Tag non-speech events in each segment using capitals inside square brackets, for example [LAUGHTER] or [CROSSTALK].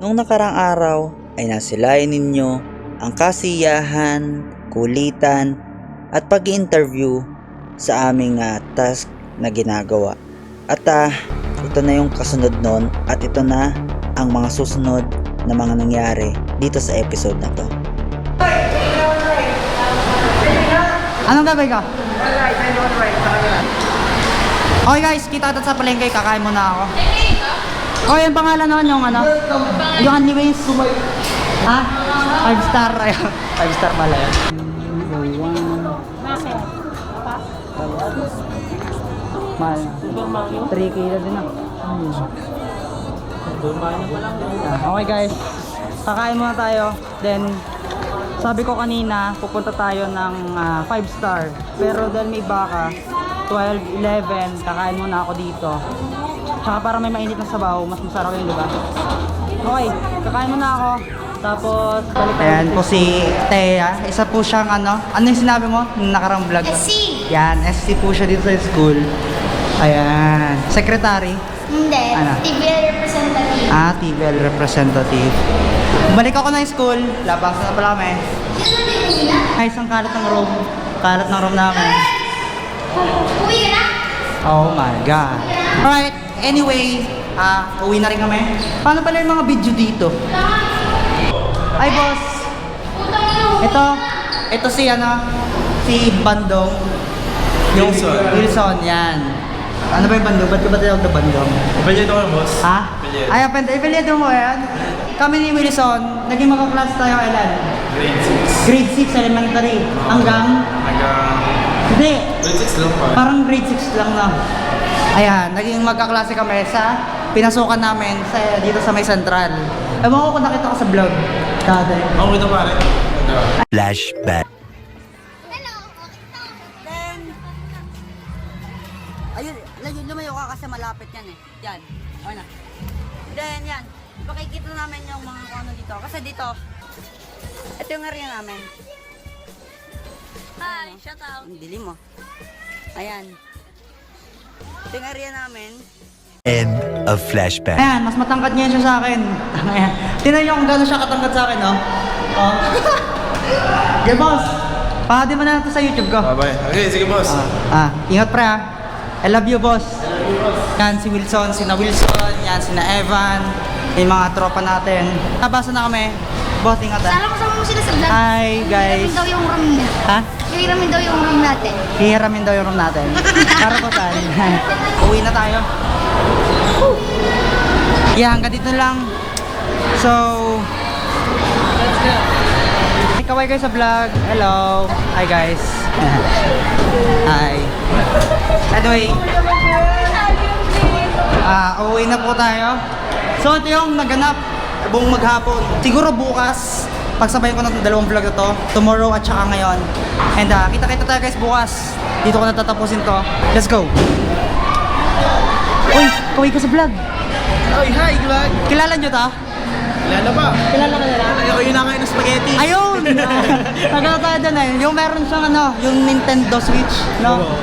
Nung nakarang araw ay nasilayan ninyo ang kasiyahan, kulitan at pag interview sa aming ah, task na ginagawa. At ah, ito na yung kasunod nun at ito na ang mga susunod na mga nangyari dito sa episode na to. Anong gagawin ka? Okay guys, kita sa palengke, kakain muna ako. Okay, yung pangalan naman yung ano? Yung Anliways. Ha? Five star. Ayun. Five star pala yun. Mahal na. 3K na din ah. Ah, Okay guys, kakain muna tayo. Then, sabi ko kanina, pupunta tayo ng 5 star. Pero dahil may baka, 12, 11, kakain muna ako dito. Tsaka para may mainit na sabaw, mas masarap yun, di ba? Okay, kakain muna ako. Tapos, balik tayo. Ayan po si Thea. Isa po siyang ano, ano yung sinabi mo? Nung nakarang vlog. SC. Yan, SC po siya dito sa school. Ayan. Secretary. Hindi. Ano? TVL representative. Ah, TVL representative. Bumalik ako ng school. Labas na pala kami. Ay, isang kalat ng room. Kalat ng room namin. Uwi ka na? Oh my God. Alright, anyway, ah, uwi na rin kami. Paano pala yung mga video dito? Ay, boss. Ito, ito si ano, si Bandong. Yung Wilson. Wilson, yan. Ano ba yung Bandong? Ba't ka ba tinawag na Bandong? Apelyido ko, boss. Ha? Apelyido. Ay, apelyido apelyido mo yan. Kami ni Wilson, naging magka-class tayo kailan? Grade 6. Grade 6 elementary. Hanggang, Hanggang... hindi, Grade 6 lang pa. parang grade 6 lang na. Ayan, naging magkaklase kami sa pinasukan namin sa, dito sa may central. Ewan ko kung nakita ko sa vlog. Dati. Ako ito pare. Flashback. Ayun, ayun, lumayo ka kasi malapit yan eh. Yan. O na. Then yan. Pakikita namin yung mga ano dito. Kasi dito, ito yung area namin. Hi, shout out. Ang dilim mo. Ayan. Yung area namin. End of flashback. Ayan, mas matangkad niya siya sa akin. Ayan. Tingnan niyo kung gano'n siya katangkad sa akin, no? Oh. [LAUGHS] yeah, boss. Pahadi mo na natin sa YouTube ko. Bye-bye. Okay, sige, boss. Ah, ingat pre ah. I love you, boss. Yan si Wilson, sina Wilson, yan sina Evan, yung mga tropa natin. Nabasa na kami. Boss, ingat ah. Sana kasama mo sila sa vlog. Hi, guys. Hiramin daw yung room niya. Ha? Hiramin daw yung room natin. Hihiramin daw yung room natin. Para ko saan. [LAUGHS] Uwi na tayo. Yeah, hanggang dito lang. So, Kaway kayo sa vlog. Hello. Hi guys. [LAUGHS] Hi. Anyway, ah, uwi na po tayo. So, ito yung naganap buong maghapon. Siguro bukas, pagsabayin ko ng dalawang vlog na to, tomorrow at saka ngayon. And ah, kita-kita tayo guys bukas. Dito ko na tatapusin to. Let's go! Uy, kaway ka sa vlog. Oy, hi, vlog. Kilala nyo to? Kilala ba? Kilala ka nila? Ako yung nakain ng spaghetti. Ayun! [LAUGHS] Nagano tayo dun eh. Yung meron siyang ano, yung Nintendo Switch, no? Oo.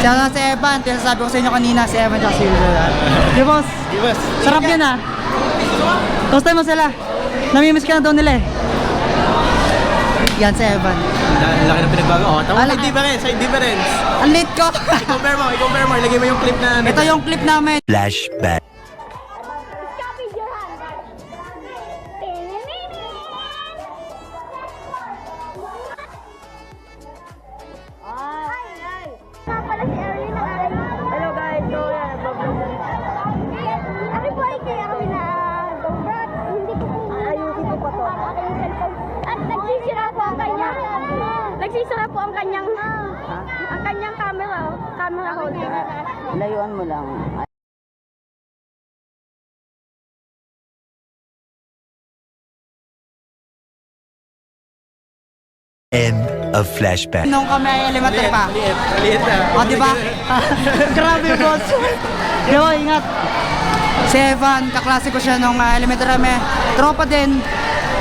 Siya si Evan, sabi ko sa inyo kanina, si Evan tsaka si Wilson. Di boss, Di, boss. sarap yan ah. Kamusta mo sila? Namimiss ka na daw nila eh. Yan si Evan. Ang laki ng pinagbago. Oh, tama Ala- may difference, may difference. Ang late ko! I-compare mo, i-compare mo. Ilagay mo yung clip na ano. Ito yung clip namin. Flashback. Hello guys, so yan, nagbablog Ano po ay kaya kami nagsisira po ang kanyang ang kanyang camera, camera holder. Layuan mo lang. End of flashback. Nung kami elementary pa. Maliit na. O, di ba? [LAUGHS] Grabe, boss. Di ba, ingat. Si Evan, kaklase ko siya nung ah, elementary kami. Tropa din.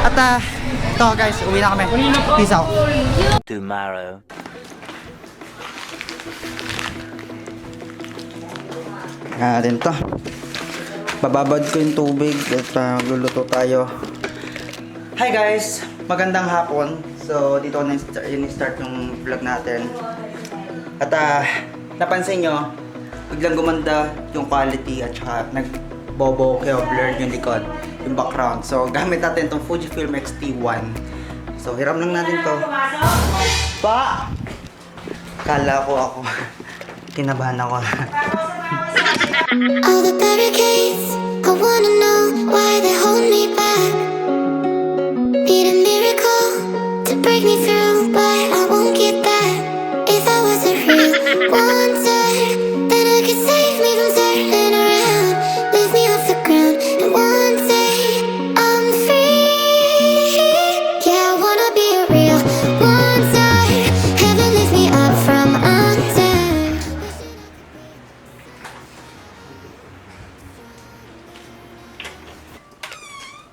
At ah, ito guys, uwi na kami. Peace out. Tomorrow. Kaya din to. bababad ko yung tubig at magluluto tayo. Hi guys! Magandang hapon. So, dito na start yung vlog natin. At ah, napansin nyo, biglang gumanda yung quality at saka nagbobo kayo blurred yung likod, yung background. So, [LAUGHS] gamit natin itong Fujifilm X-T1. So, hiram lang natin to. Pa! Kala ko ako. [LAUGHS] Kinabahan ako. All the barricades, I wanna know why they hold me back. Need a miracle to break me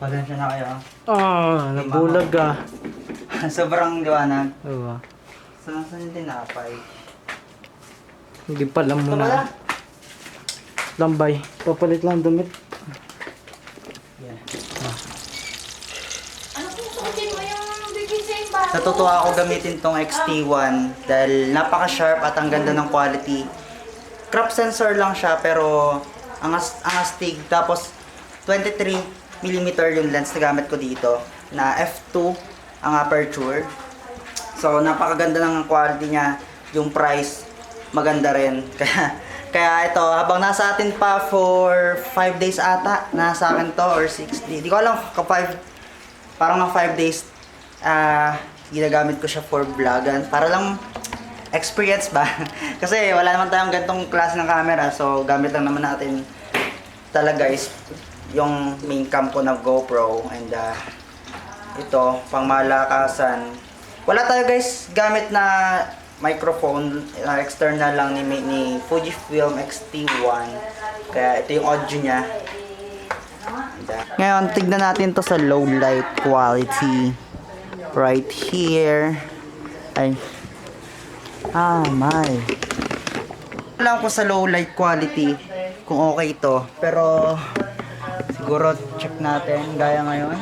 Pasensya na kayo. Ah, nabulag ah. [LAUGHS] Sobrang liwanag. Oo. Saan saan yung tinapay? Hindi pa alam Ito pala. Lambay. Papalit lang damit. Ano kung suotin mo yung bigay sa yung? Natutuwa ako gamitin tong XT1 dahil napaka-sharp at ang ganda ng quality. Crop sensor lang siya pero angas angastig tapos 23 mm yung lens na gamit ko dito na f2 ang aperture. So napakaganda ng quality niya, yung price maganda rin. [LAUGHS] Kaya kaya ito, habang nasa atin pa for 5 days ata, nasa akin to or 6 days. Di ko alam ka 5 parang mga 5 days ah ginagamit ko siya for vlogan para lang experience ba [LAUGHS] kasi wala naman tayong gantong klase ng camera so gamit lang naman natin talaga is yung main cam ko na GoPro and ah, ito pang malakasan wala tayo guys gamit na microphone ah, external lang ni, ni Fujifilm X-T1 kaya ito yung audio niya ngayon, tignan natin to sa low light quality. Right here. Ay. Ah, my. Alam ko sa low light quality kung okay to. Pero, siguro check natin. Gaya ngayon.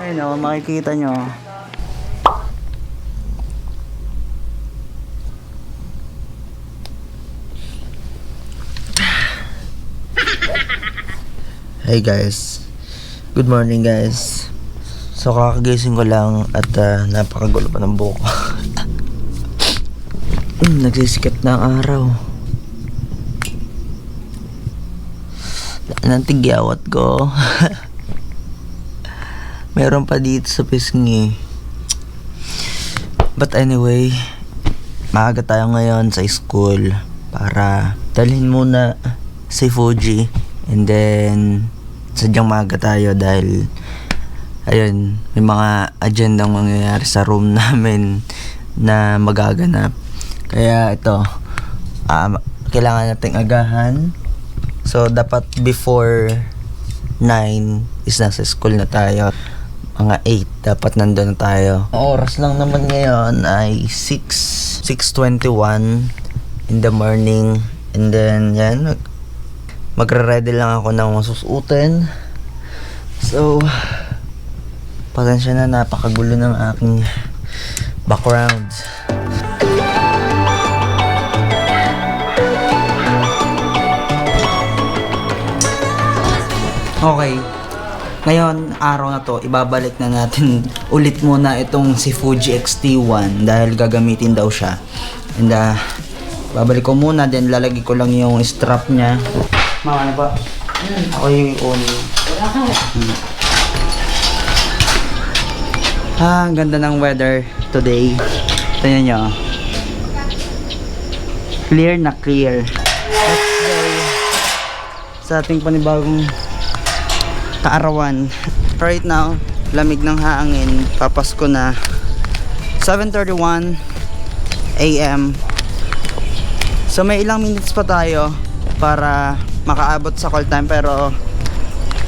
Ayun o, makikita nyo. Hey guys. Good morning guys. So kakagising ko lang at ah, napakagulo pa ng buhok ko. [LAUGHS] Hmm, Nagsisikip na ang araw. Ang tigyawat ko. [LAUGHS] Meron pa dito sa pisngi. But anyway, maaga tayo ngayon sa school para dalhin muna si Fuji and then sadyang maaga tayo dahil ayun may mga agendang mangyayari sa room [LAUGHS] namin na magaganap kaya ito ah, kailangan nating agahan so dapat before 9 is nasa school na tayo. Mga 8 dapat nandun na tayo. Oras lang naman ngayon ay 6 6.21 in the morning. And then yan mag- magre-ready lang ako ng masusuotin. So pasensya na napakagulo ng aking background Okay. Ngayon, araw na to, ibabalik na natin [LAUGHS] ulit muna itong si Fuji X-T1 dahil gagamitin daw siya. And uh, babalik ko muna, then lalagay ko lang yung strap niya. Mama, ano ba? Ako yung on. Hmm. Ah, ang ganda ng weather today. Tingnan nyo. Clear na clear. Let's go sa ating panibagong kaarawan. Right now, lamig ng hangin, papasko na. 7.31 a.m. So may ilang minutes pa tayo para makaabot sa call time pero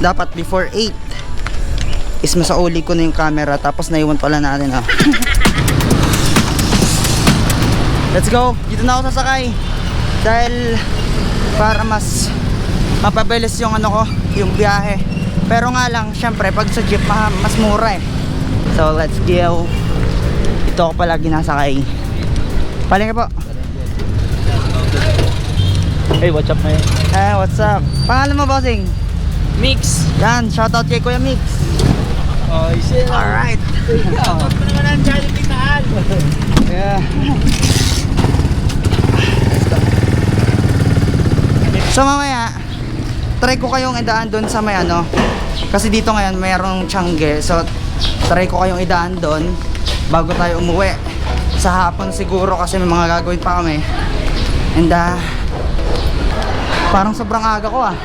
dapat before 8 is masauli ko na yung camera tapos naiwan pala natin ah. [COUGHS] Let's go! Dito na ako sasakay dahil para mas mapabilis yung ano ko, yung biyahe. Pero nga lang, syempre, pag sa jeep, ma- mas mura eh. So, let's go. Ito ako palagi nasakay. Palinga po. Hey, what's up, man? Eh, what's up? Pangalan mo, bossing? Mix. Yan, shoutout kay Kuya Mix. Oh, shit. Alright. Shoutout mo naman ang Jollibee Taal. Yeah. So mamaya, try ko kayong idaan doon sa may ano. Kasi dito ngayon mayroong Tiangge. So try ko kayong idaan doon bago tayo umuwi. Sa hapon siguro kasi may mga gagawin pa kami. And ah, parang sobrang aga ko ah.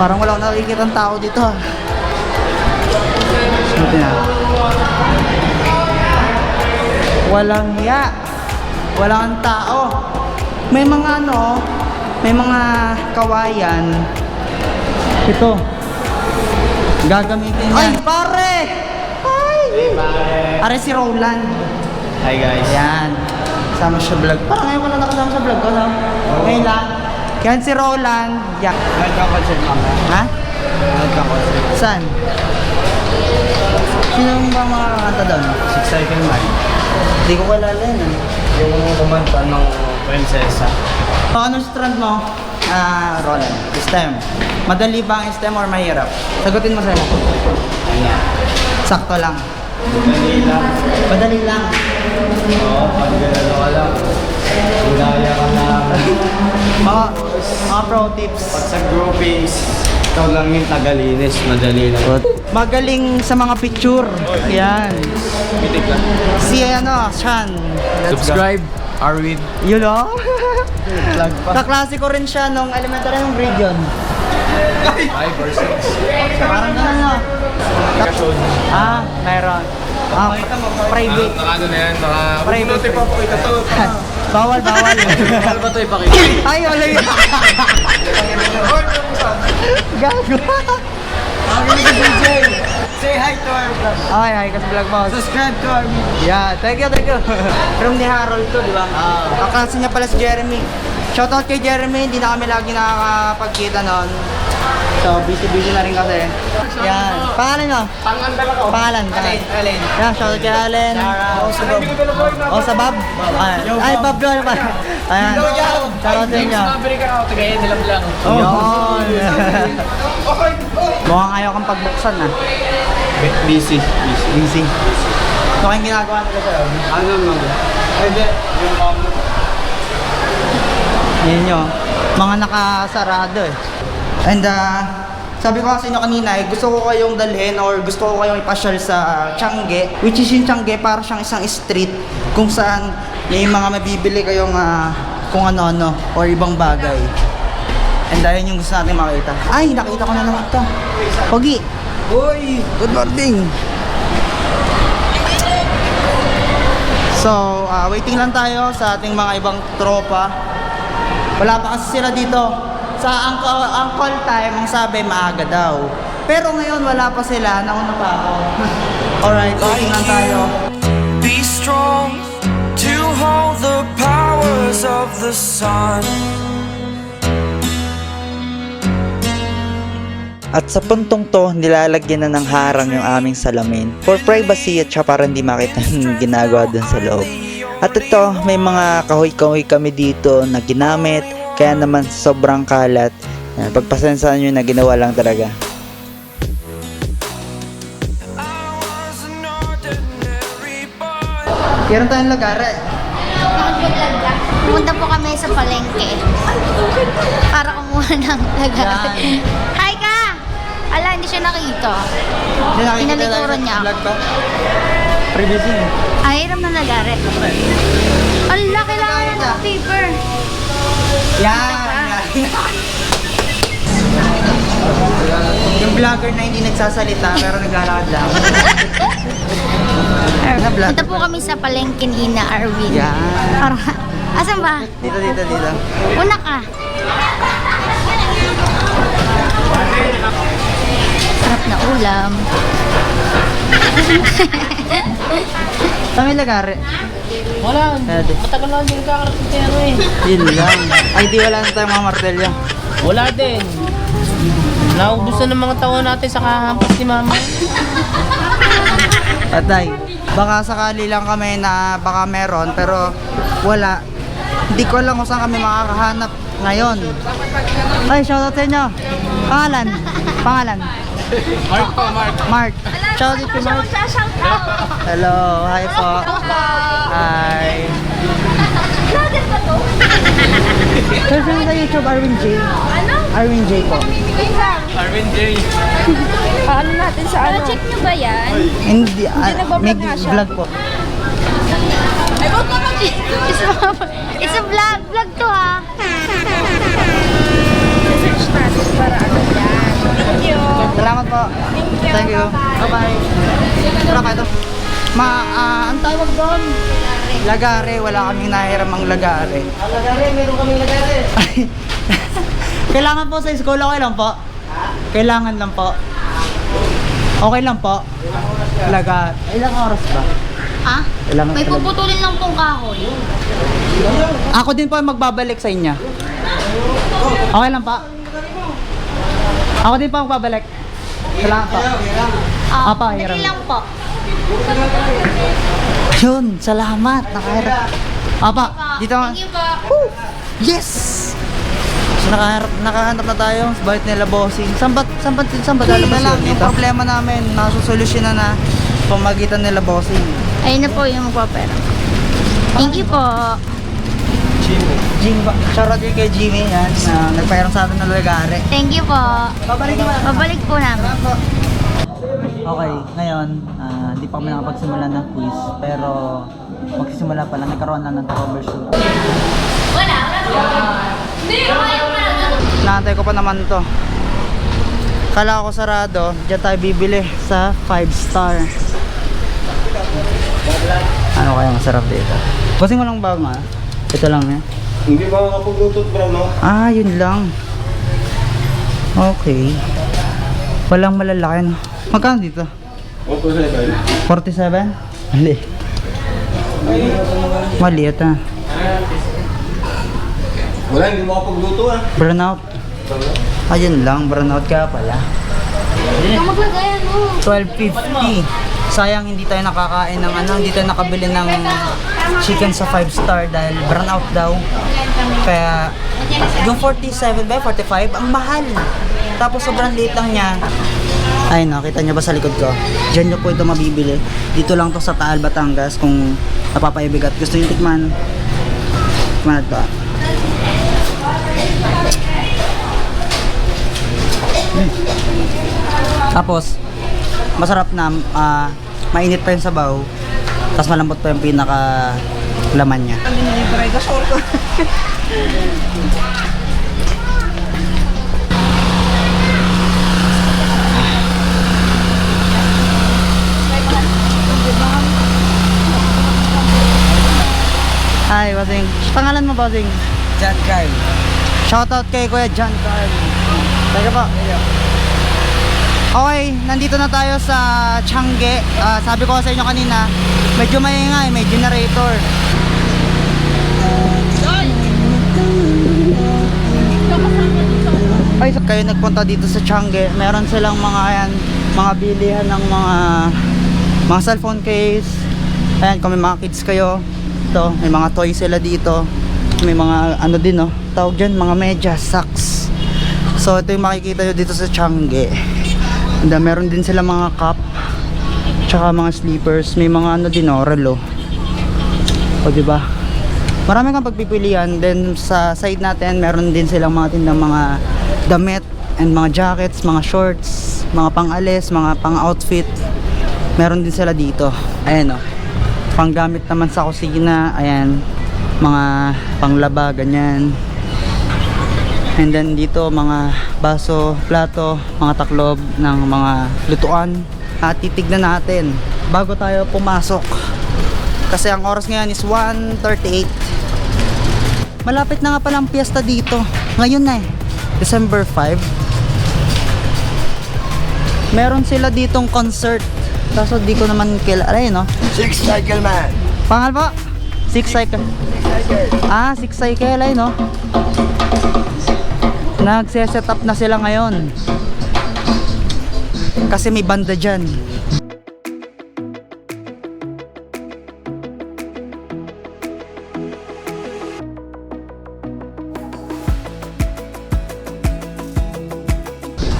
Parang wala akong nakikita ng tao dito ah. Buti na. Walang hiya. Walang tao. May mga ano, may mga kawayan. Ito. Gagamitin Ay, pare! Ay! Are si Roland. Hi, guys. Ayan. Sama siya vlog. Parang ngayon ko na nakasama sa vlog ko, no? Ngayon lang. Yan si Roland. Yan. Nagka-concert mama. Ha? Nagka-concert. Saan? Sino ba mga kakanta doon? Six Cycle Man. Hindi ko kilala yun. eh. Yung kumanta ng prinsesa. So, anong strand mo? Ah, Roland. STEM. Madali ba ang STEM or mahirap? Sagutin mo sa'yo. Ano? Sakto lang. Madali lang. Madali lang. Oo, pag gano'n ka lang. Gaya ka na. Mga, mga pro tips. Pag sa groupings, ikaw lang yung tagalinis. Madali lang. Magaling sa mga picture. Yan. Bitik lang. Si ano, Sean. Subscribe, Arwin. Plug pa. Kaklase ko rin siya nung elementary nung grade yun. 5 or 6. Parang gano'n no? Ah, meron. Ah, private. Naka ano na yan, naka... Private. Pa po ito to. [LAUGHS] bawal, bawal. [LAUGHS] Bawal ba ito ipakita? Ay, wala yun. [LAUGHS] Gago. Say hi to our vlog. Ay, ay, kasi vlog mo. Subscribe to our video. Yeah, thank you, thank you. [LAUGHS] From ni Harold to, di ba? Ah. Kaklase niya pala si Jeremy. Shoutout kay Jeremy, hindi na kami lagi nakakapagkita noon. So, busy-busy na rin kasi. Yan. Pangalan nyo? Pangandal ako. Pangalan, pangalan. Alin? Yan, shoutout kay Allen. Oh, sa Bob. Oh, sa Bob? Ay, Bob doon pa. Ayan. Shoutout sa inyo. Mabrik ako, tagayin nilang lang. Yun. Mukhang ayaw kang pagbuksan ah. Busy. Busy. Busy. So, kayong ginagawa nila sa'yo? Ano naman? Hindi. Yung mom mo. Yan nyo. Mga nakasarado eh. And uh, sabi ko kasi nyo kanina eh, gusto ko kayong dalhin or gusto ko kayong ipasyal sa Tiangge. Which is yung Tiangge, para siyang isang street kung saan yung mga mabibili kayong ah, kung ano-ano or ibang bagay. And dahil yung gusto natin makita. Ay, nakita ko na naman ito. Pogi. Uy! Good morning. So, ah, waiting lang tayo sa ating mga ibang tropa. Wala pa kasi sila dito. Sa uncle, uncle time, ang sabi maaga daw. Pero ngayon wala pa sila, nauna pa ako. [LAUGHS] Alright, waiting lang tayo. Be strong to hold the powers of the sun. At sa puntong to, nilalagyan na ng harang yung aming salamin for privacy at saka para hindi makita yung [LAUGHS] ginagawa dun sa loob. At ito, may mga kahoy-kahoy kami dito na ginamit, kaya naman sobrang kalat. Yan, Pagpasensyahan nyo na ginawa lang talaga. Meron tayong lugar eh. Pumunta po kami sa palengke. Para kumuha ng lagay. Yan. Hi ka! Ala, hindi siya nakita. Pinalikuran niya ako. Previously. Ay, hiram na lagare. Ala, kailangan na ng paper. Yan! yung vlogger na hindi nagsasalita pero naglalakad lang. Na vlog. Punta po kami sa palengke ni Ina Arwin. Yan. Para, asan ba? Dito, dito, dito. Una ka. Sarap na ulam. May lagari? Wala, Pwede. matagal na hindi nagkakarating kay ano eh. Yun lang. Ay, di wala na tayong mga martelyo. Wala din. Naubos na ng mga taon natin sa kahampas ni mama. Patay. Baka sakali lang kami na baka meron pero wala. Hindi ko alam kung saan kami makakahanap ngayon. Ay, shoutout sa inyo. Pangalan? Pangalan? Mark po, Mark. Mark. Shoutout kay Mark. Shout out! Hello, hi po. Hi. Vlogger ba to? Mo sa YouTube, Arwin J. Ano? Arwin J po. Arvin J. [LAUGHS] Ano natin sa ano? check nyo ba yan? Hindi, ah, nagbablog may nga siya. vlog po. Ay, huwag naman It's a, it's a vlog. Vlog to ha. Search natin para ano yan. Thank you. Salamat po. Thank you. Thank you. Bye-bye. Tara kayo. Ma, ah, ang tawag doon? Lagare. Wala kaming nahiram ang lagare. lagare, meron kaming lagare. [LAUGHS] Kailangan po sa school, okay lang po? Kailangan lang po. Okay lang po. Laga. Ilang oras ba? Ha? Kailangan May puputulin lang pong kahoy. Ako din po ang magbabalik sa inyo. Okay lang po. Ako din po ang magbabalik. Salamat po. Ah, Apa, dali hiram. lang po. Yun, salamat. Nakaharap. Apa, dito nga. Thank you po. Yes! So, nakaharap, nakahanap na tayo sa bait nila bossing. Saan ba, saan ba, saan ba lalabas yun? Yung problema namin, nasusolusyon na na pamagitan nila bossing. Ayun na po yung magpapera. Thank you po. Jimmy? Shoutout din kay Jimmy yan, na nagpayarang sa atin ng lagare. Thank you po. Babalik naman. Babalik po namin. Okay, ngayon, ah, hindi pa kami nakapagsimula ng quiz, pero magsisimula pala, nagkaroon na ng troubleshoot. Naantay ko pa naman to. Kala ko sarado, diyan tayo bibili sa 5 star. Ano kaya masarap dito? Busing mo lang ba nga? Ito lang eh. Hindi ba makapag-bluetooth bro, no? Ah, yun lang. Okay. Walang malalaki no. Magkano dito? 127. 47? Mali. Maliit ah. Wala, hindi makapag-bluetooth ah. Burnout. Ayun lang, burnout ka pala. Ikaw maglagayan mo. 12.50. Sayang hindi tayo nakakain ng ano, hindi tayo nakabili ng chicken sa 5 star dahil burnout daw. Kaya yung 47 ba, 45, ang mahal. Tapos sobrang liit lang niya. Ay no, kita niyo ba sa likod ko? Diyan niyo po ito mabibili. Dito lang to sa Taal, Batangas kung napapaibig at gusto niyo tikman. Tikman ito. Tapos, masarap na, ah, mainit pa yung sabaw, tapos malambot pa yung pinaka laman niya. Hi, [LAUGHS] Basing. Pangalan mo, Basing? John Carl. Shoutout kay Kuya John Carl. Teka po. Okay, nandito na tayo sa Changge. Ah, sabi ko sa inyo kanina, medyo maingay, may generator. Ay, kayo nagpunta dito sa Changge, meron silang mga yan, mga bilihan ng mga mga cellphone case. Ayan, kung may mga kids kayo, ito, may mga toys sila dito. May mga ano din, no? Tawag dyan, mga medyas, socks. So, ito yung makikita nyo dito sa Changge. And then, meron din sila mga cup, tsaka mga sleepers. May mga ano din, no? Relo. O, diba? Marami kang pagpipilian. Then, sa side natin, meron din silang mga tindang mga damit and mga jackets, mga shorts, mga pang-alis, mga pang-outfit. Meron din sila dito. Ayan, o. Panggamit naman sa kusina, ayan. Mga panglaba, ganyan. And then dito mga baso, plato, mga taklob ng mga lutuan. At titignan natin bago tayo pumasok. Kasi ang oras ngayon is 1.38. Malapit na nga palang piyesta dito. Ngayon na eh. December 5. Meron sila ditong concert. Kaso di ko naman kilala. Ayun no? Six Cycle Man. Pangal po? Six cycle. Ah, six cycle ay no. Nagse-set up na sila ngayon. Kasi may banda dyan.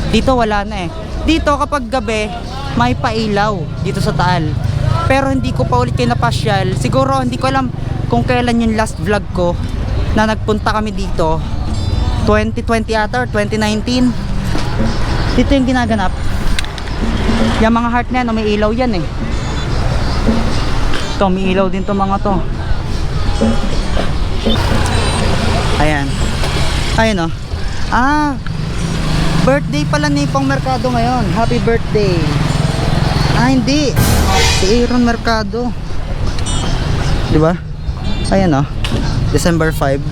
Dito wala na eh. Dito kapag gabi, may pailaw dito sa Taal. Pero hindi ko pa ulit kayo napasyal. Siguro hindi ko alam kung kailan yung last vlog ko na nagpunta kami dito. 2020 ata or 2019. Dito yung ginaganap. Yung mga heart na yan, may ilaw yan eh. Ito, may ilaw din to mga to. Ayan. Ayan oh. Ah, birthday pala ni Pong Mercado ngayon. Happy birthday. Ah, hindi. Si Aaron Mercado. Di ba? Ayan oh. December 5.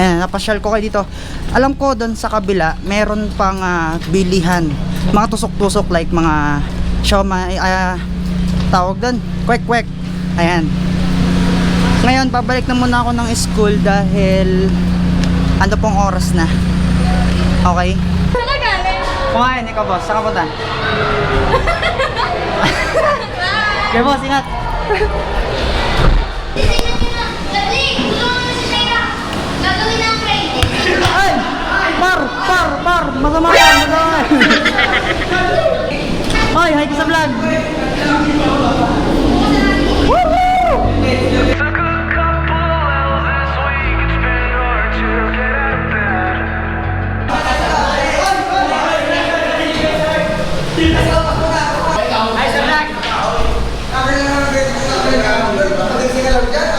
Ayan, napasyal ko kayo dito. Alam ko doon sa kabila, meron pang ah, bilihan. Mga tusok-tusok like mga siomay, ah, tawag doon, kwek-kwek. Ayan. Ngayon, pabalik na muna ako ng school dahil ano pong oras na. Okay? Ka? Kumain, ikaw boss. Saan ka punta? [LAUGHS] Kaya boss, ingat. Ay! Par! Par! Par! Masama yan! Masama yan! [LAUGHS] Ay, hi ka sa vlog! Magaan mo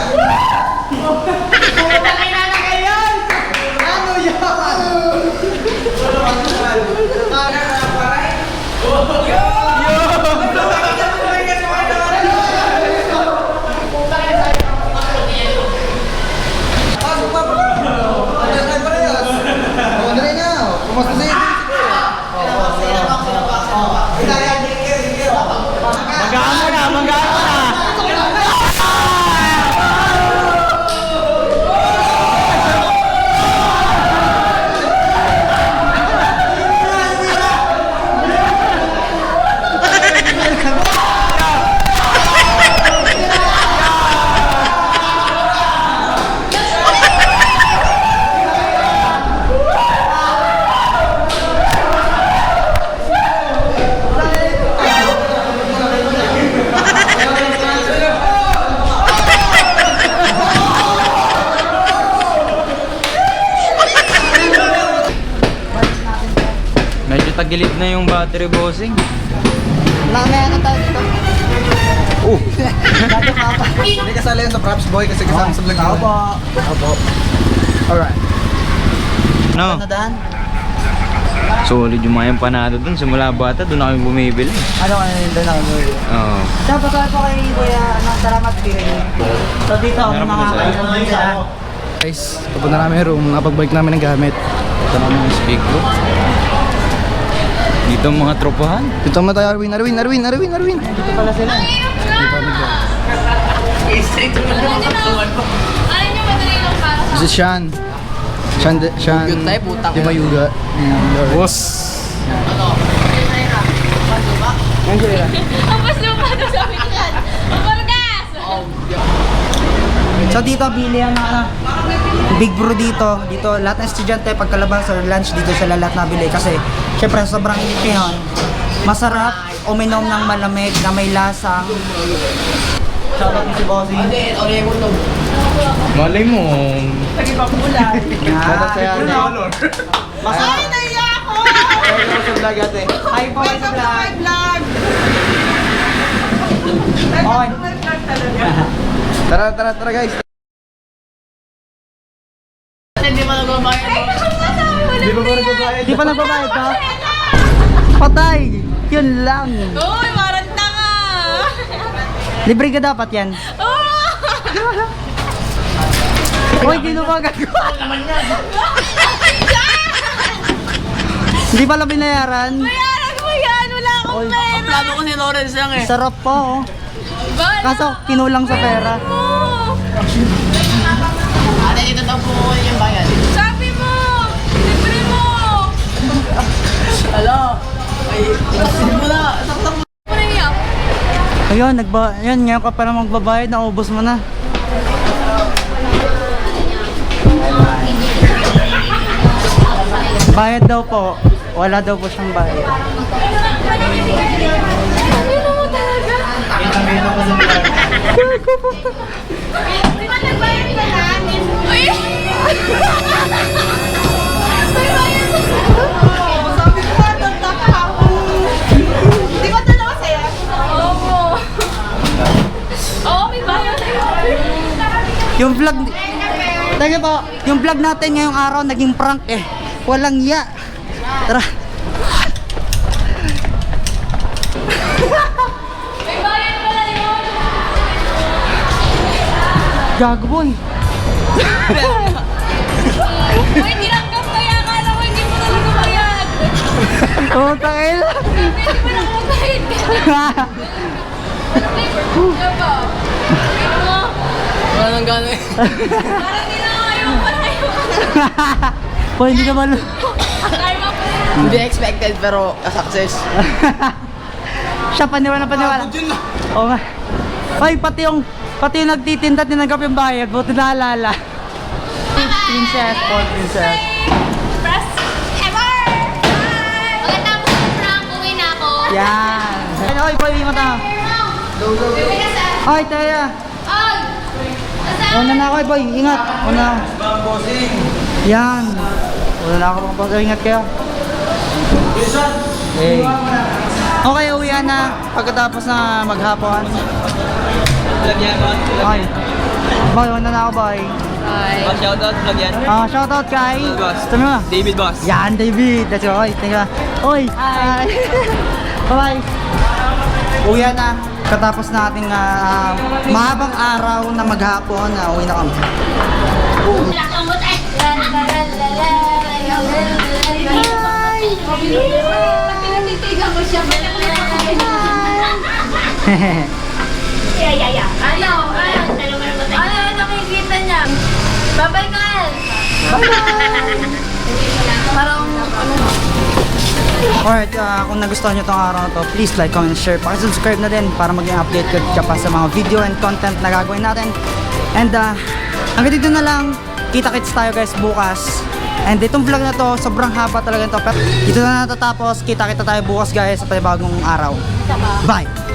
Medyo tagilid na yung battery bossing. Mamaya na tayo dito. Oh! [LAUGHS] Hindi kasali yan sa props boy kasi kasama sa vlog Opo. Opo. Alright. No, Nadaan? solid yung mga empanado dun. Simula bata, dun na kami bumibili. Ano ka na doon ako? Oo. Dapat tayo po kay Kuya, ano, salamat din. So dito, Meron mga po sila. Guys, papunta namin yung room, napagbalik namin ng gamit. Ito naman yung speaker. Dito ang mga tropahan. Dito naman tayo, Arwin, Arwin, Arwin, Arwin, Arwin. Dito pala sila. Ano nyo madali lang para sa This is Sean. Sean, de, Sean, di ba Yuga? Boss! Ang mas lupa daw sabi ko yan. Ang bargas! So dito, bili ang ano, Big Bro dito. Dito, lahat ng estudyante pagkalabas or lunch dito sila lahat nabili. Kasi, syempre, sobrang init ngayon. Masarap uminom ng malamig na may lasang. Shoutout mo si Bossy. Malay mo. Yan. Masarap. Ay, naiya ako! Hi po sa vlog. Okay. Tara, tara, tara guys. Ay, wala Di pa nagbabayad ka? Patay! Yun lang. Uy, maranta nga! Libre ka dapat yan. Uy, ginubagan ko. Hindi pala binayaran. Bayaran mo yan! Wala akong pera! Plano ko si Lawrence lang eh. Sarap po. oh. Kaso, kinulang sa pera. Ate, dito daw po yung bayan. Ayun, nagba, ayun, ngayon ka para magbabayad, naubos mo na. Bayad daw po. Wala daw po siyang bayad. Ano mo talaga? Di ba nagbayad ka na? Yung vlog, Teka po, yung vlog natin ngayong araw naging prank eh. Walang ya. Tara. Gago boy. Uy, tinanggap ko yan. Akala ko hindi mo talaga bayad. Takil. Hindi mo lang magbayad ka. Diba ba? Ano? Wala nang gano'n eh. [LAUGHS] Parang hindi na kayo palayo. Boy, hindi naman. Mo Hindi expected pero a success. [LAUGHS] Siya paniwala paniwala. Oo nga. Ay, pati yung pati yung nagtitinda tinanggap yung bayad, buti naalala. Princess, Paul Princess. Press ever! Pagkatapos ng prank, uwi na ako. Yan. Ay, oy, boy, yung mata. Uwi na sa... Ay, tayo. Una na ako, boy. Ingat. Una na ako. Yan. Una na ako boss. Ingat kayo. Hey. Okay, uwi na pagkatapos na maghapon. Ay. Boy, una na ako, boy. Oh, shoutout vlog yan. Ah, shoutout kay... Boss. Mo. David Boss. Yan, David. That's right. Thank you. Oy. Hi. Bye-bye. Uwi na. Katapos nating ah, mahabang araw na maghapon, na uwi na kami. Yeah, yeah, yeah. Ano? Ano? Ano nakikita niya? Bye-bye, Kyle! Bye-bye! Parang, ano? Alright, ah, kung nagustuhan nyo tong araw na to, please like, comment, share. Pakisubscribe na din para maging update ka pa sa mga video and content na gagawin natin. And uh, hanggang dito na lang. Kita-kits tayo guys bukas. And itong vlog na to, sobrang haba talaga to. Pero dito na natatapos. Kita-kita tayo bukas guys sa bagong araw. Bye!